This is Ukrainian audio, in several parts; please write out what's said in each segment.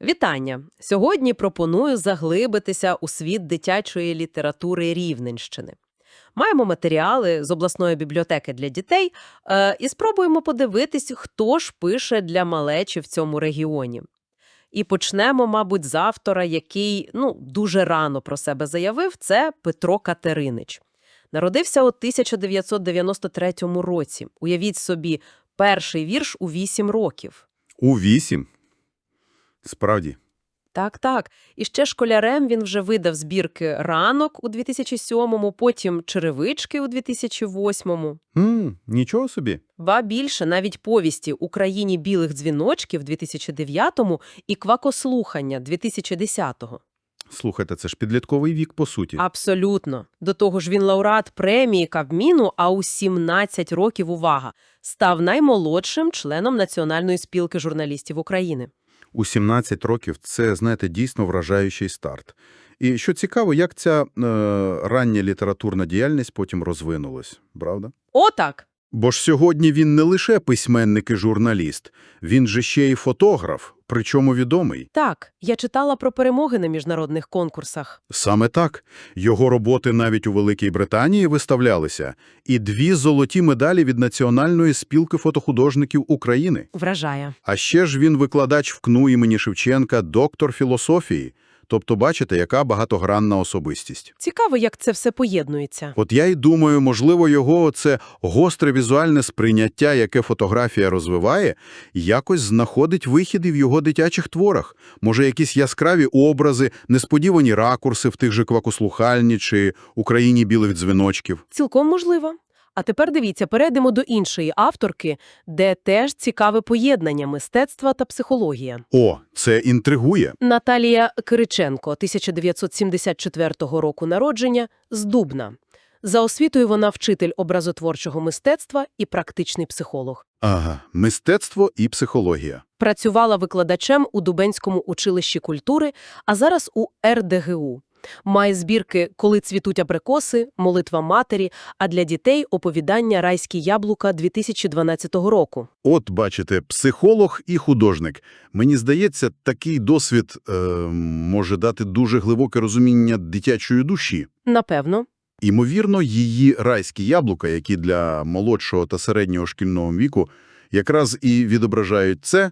Вітання! Сьогодні пропоную заглибитися у світ дитячої літератури Рівненщини. Маємо матеріали з обласної бібліотеки для дітей е, і спробуємо подивитись, хто ж пише для малечі в цьому регіоні. І почнемо, мабуть, з автора, який ну, дуже рано про себе заявив, це Петро Катеринич. Народився у 1993 році. Уявіть собі, перший вірш у 8 років. У вісім. Справді. Так, так. І ще школярем він вже видав збірки «Ранок» у 2007-му, потім «Черевички» у 2008-му. М, нічого собі. Ба більше навіть повісті «Україні білих дзвіночків» 2009-му і «Квакослухання» 2010-го. Слухайте, це ж підлітковий вік, по суті. Абсолютно. До того ж він лауреат премії Кабміну, а у 17 років, увага, став наймолодшим членом Національної спілки журналістів України. У 17 років це, знаєте, дійсно вражаючий старт. І що цікаво, як ця е, рання літературна діяльність потім розвинулась, правда? Отак. Бо ж сьогодні він не лише письменник і журналіст, він же ще й фотограф, причому відомий. Так, я читала про перемоги на міжнародних конкурсах. Саме так. Його роботи навіть у Великій Британії виставлялися. І дві золоті медалі від Національної спілки фотохудожників України. Вражає. А ще ж він викладач в КНУ імені Шевченка, доктор філософії. Тобто, бачите, яка багатогранна особистість. Цікаво, як це все поєднується. От я й думаю, можливо, його це гостре візуальне сприйняття, яке фотографія розвиває, якось знаходить вихід і в його дитячих творах. Може, якісь яскраві образи, несподівані ракурси в тих же «Квакослухальні» чи «Україні білих дзвіночків». Цілком можливо. А тепер дивіться, перейдемо до іншої авторки, де теж цікаве поєднання мистецтва та психологія. О, це інтригує. Наталія Кириченко, 1974 року народження, з Дубна. За освітою вона вчитель образотворчого мистецтва і практичний психолог. Ага, мистецтво і психологія. Працювала викладачем у Дубенському училищі культури, а зараз у РДГУ. Має збірки «Коли цвітуть абрикоси», «Молитва матері», а для дітей – оповідання «Райські яблука» 2012 року. От, бачите, психолог і художник. Мені здається, такий досвід е, може дати дуже глибоке розуміння дитячої душі. Напевно. Імовірно, її райські яблука, які для молодшого та середнього шкільного віку якраз і відображають це,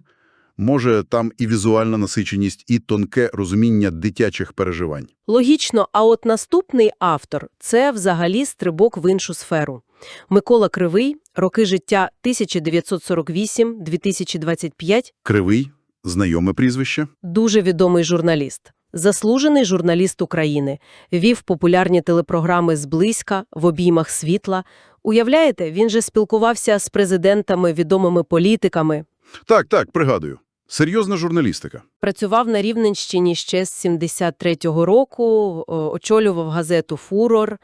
може там і візуальна насиченість, і тонке розуміння дитячих переживань. Логічно, а от наступний автор – це взагалі стрибок в іншу сферу. Микола Кривий, роки життя 1948-2025, Кривий, знайоме прізвище. дуже відомий журналіст. Заслужений журналіст України. Вів популярні телепрограми «Зблизька», «В обіймах світла». Уявляєте, він же спілкувався з президентами, відомими політиками. Так, так, пригадую. Серйозна журналістика. Працював на Рівненщині ще з 73-го року, очолював газету «Фурор»,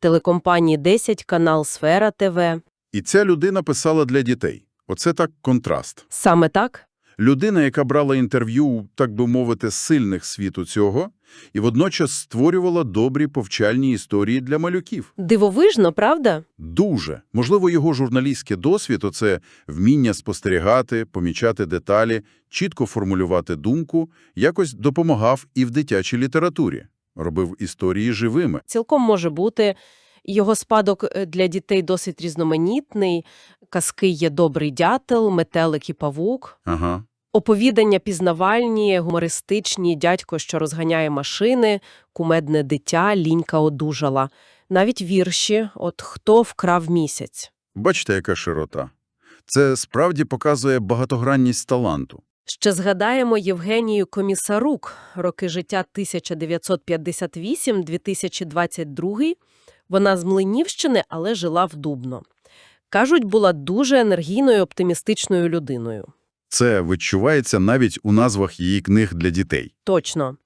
телекомпанії «10», канал «Сфера ТВ». І ця людина писала для дітей. Оце так контраст. Саме так? Людина, яка брала інтерв'ю, так би мовити, сильних світу цього, і водночас створювала добрі повчальні історії для малюків. Дивовижно, правда? Дуже. Можливо, його журналістський досвід – оце вміння спостерігати, помічати деталі, чітко формулювати думку, якось допомагав і в дитячій літературі. Робив історії живими. Цілком може бути. Його спадок е, для дітей досить різноманітний. Казки є «Добрий дятел», «Метелик і павук». Ага. Оповідання пізнавальні, гумористичні, дядько, що розганяє машини, кумедне дитя, лінька одужала. Навіть вірші «От хто вкрав місяць». Бачите, яка широта. Це справді показує багатогранність таланту. Ще згадаємо Євгенію Комісарук, роки життя 1958-2022. Вона з Млинівщини, але жила в Дубно. Кажуть, була дуже енергійною, оптимістичною людиною. Це відчувається навіть у назвах її книг для дітей. Точно.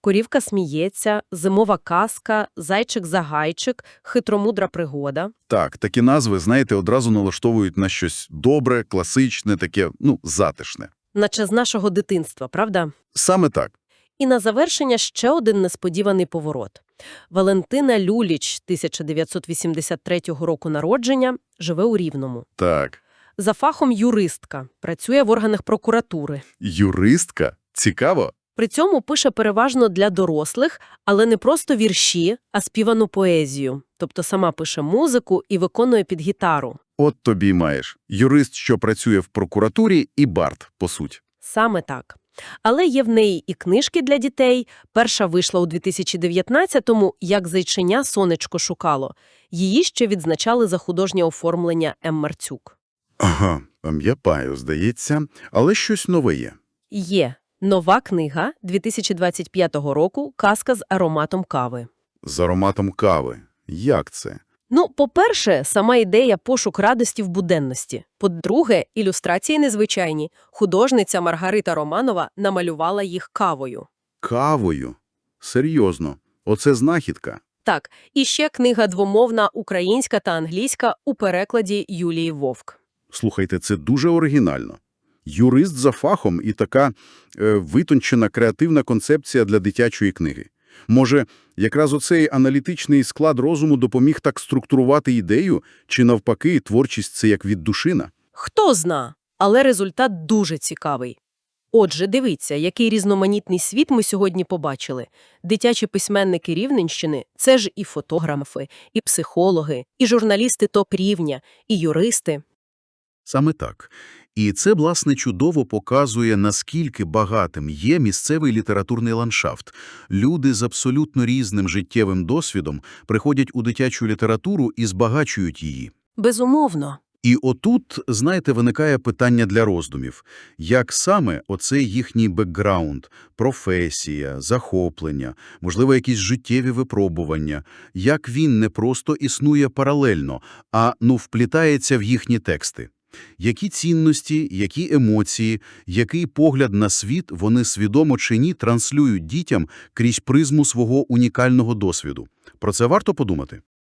Корівка сміється, зимова казка, зайчик-загайчик, хитромудра пригода. Так, такі назви, знаєте, одразу налаштовують на щось добре, класичне, таке, ну, затишне. Наче з нашого дитинства, правда? Саме так. І на завершення ще один несподіваний поворот. Валентина Люліч, 1983 року народження, живе у Рівному. Так. За фахом юристка, працює в органах прокуратури. Юристка? Цікаво. При цьому пише переважно для дорослих, але не просто вірші, а співану поезію. Тобто сама пише музику і виконує під гітару. От тобі маєш. Юрист, що працює в прокуратурі, і Барт, по суть. Саме так. Але є в неї і книжки для дітей. Перша вийшла у 2019-му «Як зайченя сонечко шукало». Її ще відзначали за художнє оформлення М. Марцюк. Ага, пам'ятаю, здається, але щось нове є. Є нова книга 2025 року «Казка з ароматом кави». З ароматом кави. Як це? Ну, по-перше, сама ідея пошук радості в буденності. По-друге, ілюстрації незвичайні. Художниця Маргарита Романова намалювала їх кавою. Кавою? Серйозно. Оце знахідка. Так, і ще книга двомовна українська та англійська у перекладі Юлії Вовк. Слухайте, це дуже оригінально. Юрист за фахом і така е, витончена креативна концепція для дитячої книги. Може, якраз оцей аналітичний склад розуму допоміг так структурувати ідею, чи навпаки, творчість – це як віддушина? Хто зна, але результат дуже цікавий. Отже, дивіться, який різноманітний світ ми сьогодні побачили. Дитячі письменники Рівненщини – це ж і фотографи, і психологи, і журналісти топ-рівня, і юристи. Саме так. І це, власне, чудово показує, наскільки багатим є місцевий літературний ландшафт. Люди з абсолютно різним життєвим досвідом приходять у дитячу літературу і збагачують її. Безумовно. І отут, знаєте, виникає питання для роздумів. Як саме оцей їхній бекграунд, професія, захоплення, можливо, якісь життєві випробування, як він не просто існує паралельно, а, ну, вплітається в їхні тексти? Які цінності, які емоції, який погляд на світ вони свідомо чи ні транслюють дітям крізь призму свого унікального досвіду? Про це варто подумати?